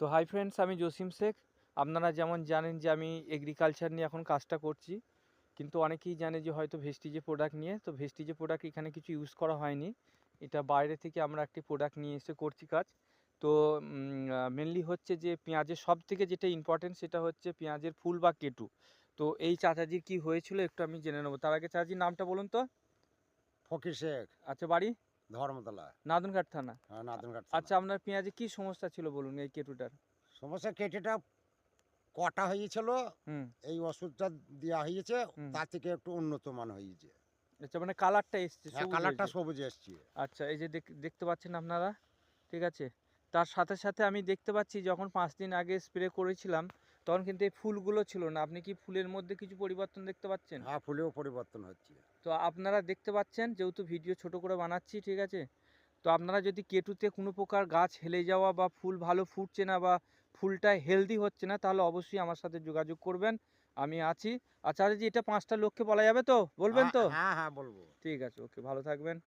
তো hi friends আমি জসিম শেখ। আপনারা যেমন জানেন যে আমি এগ্রিকালচার নিয়ে এখন কাজটা করছি কিন্তু অনেকেই জানে যে হয়তো ভেস্টিজে প্রোডাক্ট নিয়ে। তো ভেস্টিজে প্রোডাক্ট এখানে কিছু ইউজ করা হয়নি। এটা বাইরে থেকে আমরা একটি প্রোডাক্ট নিয়ে এসে করছি কাজ। তো মেনলি হচ্ছে যে পেঁয়াজের সব থেকে যেটা ইম্পর্টেন্ট সেটা হচ্ছে পেঁয়াজের ফুল বা কেটু। তো এই চাচাজির কি হয়েছিল একটু আমি জেনে নেব। তার আগে চাচাজির নামটা বলুন তো। ফকির শেখ। আচ্ছা বাড়ি? ধর্মতলা। নাদনঘাট থানা? হ্যাঁ, নাদনঘাট আচ্ছা আপনার পেঁয়াজে কি সমস্যা ছিল বলুন এই কেটুটার? সমস্যা কেটেটা কটা হয়েছিল এই ওষুধটা দেওয়া হয়েছে। তার থেকে একটু উন্নত মান হয়েছে। আচ্ছা মানে কালারটা এসছে হ্যাঁ কালারটা। সবুজ এসছে। আচ্ছা এই যে দেখতে পাচ্ছেন আপনারা ঠিক আছে? তার সাথে সাথে আমি দেখতে পাচ্ছি যখন পাঁচ দিন আগে স্প্রে করেছিলাম তখন কিন্তু এই ফুলগুলো ছিল না। আপনি কি ফুলের মধ্যে কিছু পরিবর্তন দেখতে পাচ্ছেন? হ্যাঁ ফুলেও পরিবর্তন হচ্ছে। তো আপনারা দেখতে পাচ্ছেন যেহেতু ভিডিও ছোট করে বানাচ্ছি ঠিক আছে? তো আপনারা যদি কেটুতে কোনো প্রকার গাছ হেলে যাওয়া বা ফুল ভালো ফুটছে না বা ফুলটা হেলদি হচ্ছে না তাহলে অবশ্যই আমার সাথে যোগাযোগ করবেন। আমি আছি। আচ্ছা যে এটা পাঁচটা লোককে বলা যাবে তো? বলবেন তো? হ্যাঁ হ্যাঁ হ্যাঁ বলব। ঠিক আছে ওকে ভালো থাকবেন।